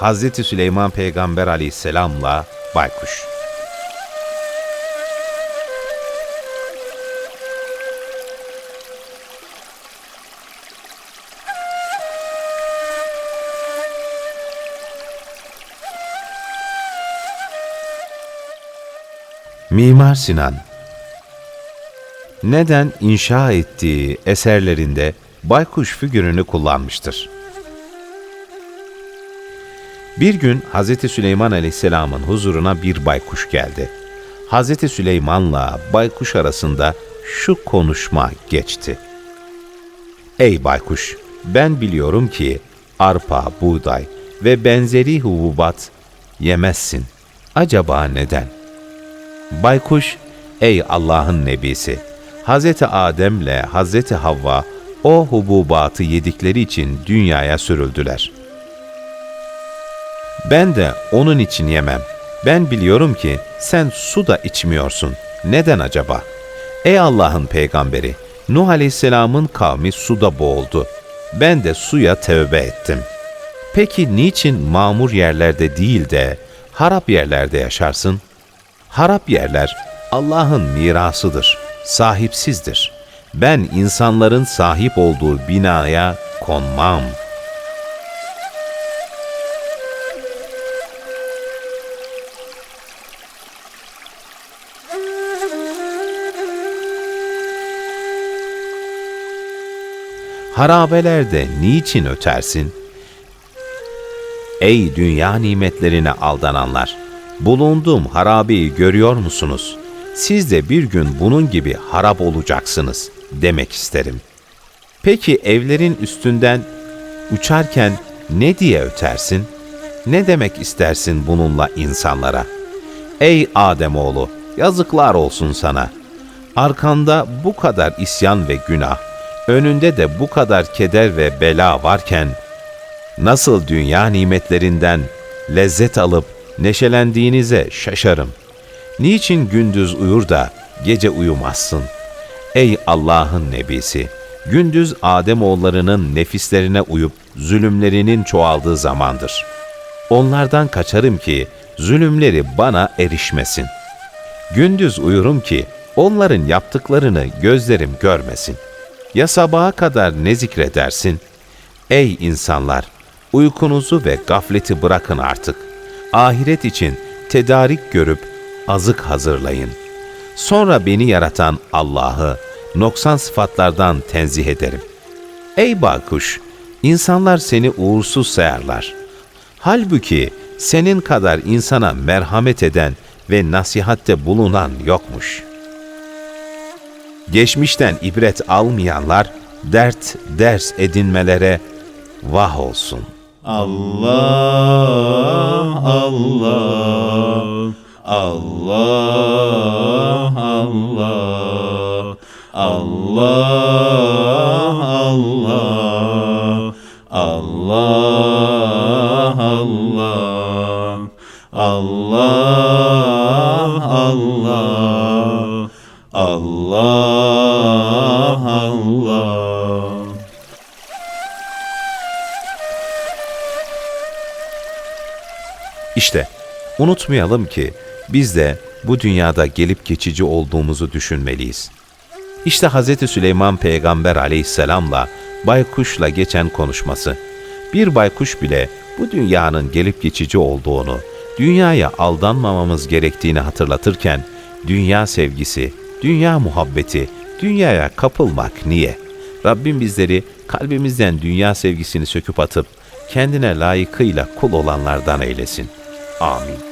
Hazreti Süleyman Peygamber aleyhisselamla baykuş. Mimar Sinan neden inşa ettiği eserlerinde baykuş figürünü kullanmıştır? Bir gün Hz. Süleyman Aleyhisselam'ın huzuruna bir baykuş geldi. Hz. Süleyman'la baykuş arasında şu konuşma geçti. Ey baykuş, ben biliyorum ki arpa, buğday ve benzeri hububat yemezsin. Acaba neden? Baykuş, ey Allah'ın nebisi, Hz. Adem'le Hz. Havva o hububatı yedikleri için dünyaya sürüldüler. Ben de onun için yemem. Ben biliyorum ki sen su da içmiyorsun. Neden acaba? Ey Allah'ın peygamberi, Nuh Aleyhisselam'ın kavmi suda boğuldu. Ben de suya tevbe ettim. Peki niçin mamur yerlerde değil de harap yerlerde yaşarsın? Harap yerler Allah'ın mirasıdır, sahipsizdir. Ben insanların sahip olduğu binaya konmam. Harabelerde niçin ötersin? Ey dünya nimetlerine aldananlar! Bulunduğum harabeyi görüyor musunuz? Siz de bir gün bunun gibi harap olacaksınız demek isterim. Peki evlerin üstünden uçarken ne diye ötersin? Ne demek istersin bununla insanlara? Ey Ademoğlu, yazıklar olsun sana. Arkanda bu kadar isyan ve günah, önünde de bu kadar keder ve bela varken, nasıl dünya nimetlerinden lezzet alıp neşelendiğinize şaşarım. Niçin gündüz uyur da gece uyumazsın? Ey Allah'ın nebisi! Gündüz Ademoğullarının nefislerine uyup zulümlerinin çoğaldığı zamandır. Onlardan kaçarım ki zulümleri bana erişmesin. Gündüz uyurum ki onların yaptıklarını gözlerim görmesin. Ya sabaha kadar ne zikredersin? Ey insanlar! Uykunuzu ve gafleti bırakın artık. Ahiret için tedarik görüp azık hazırlayın. Sonra beni yaratan Allah'ı noksan sıfatlardan tenzih ederim. Ey Bakuş! insanlar seni uğursuz sayarlar. Halbuki senin kadar insana merhamet eden ve nasihatte bulunan yokmuş. Geçmişten ibret almayanlar dert ders edinmelere vah olsun. Allah Allah Allah Allah Allah Allah Allah Allah Allah Allah Allah Allah İşte unutmayalım ki biz de bu dünyada gelip geçici olduğumuzu düşünmeliyiz. İşte Hz. Süleyman Peygamber aleyhisselamla baykuşla geçen konuşması. Bir baykuş bile bu dünyanın gelip geçici olduğunu, dünyaya aldanmamamız gerektiğini hatırlatırken, dünya sevgisi, dünya muhabbeti, dünyaya kapılmak niye? Rabbim bizleri kalbimizden dünya sevgisini söküp atıp kendine layıkıyla kul olanlardan eylesin. Amin.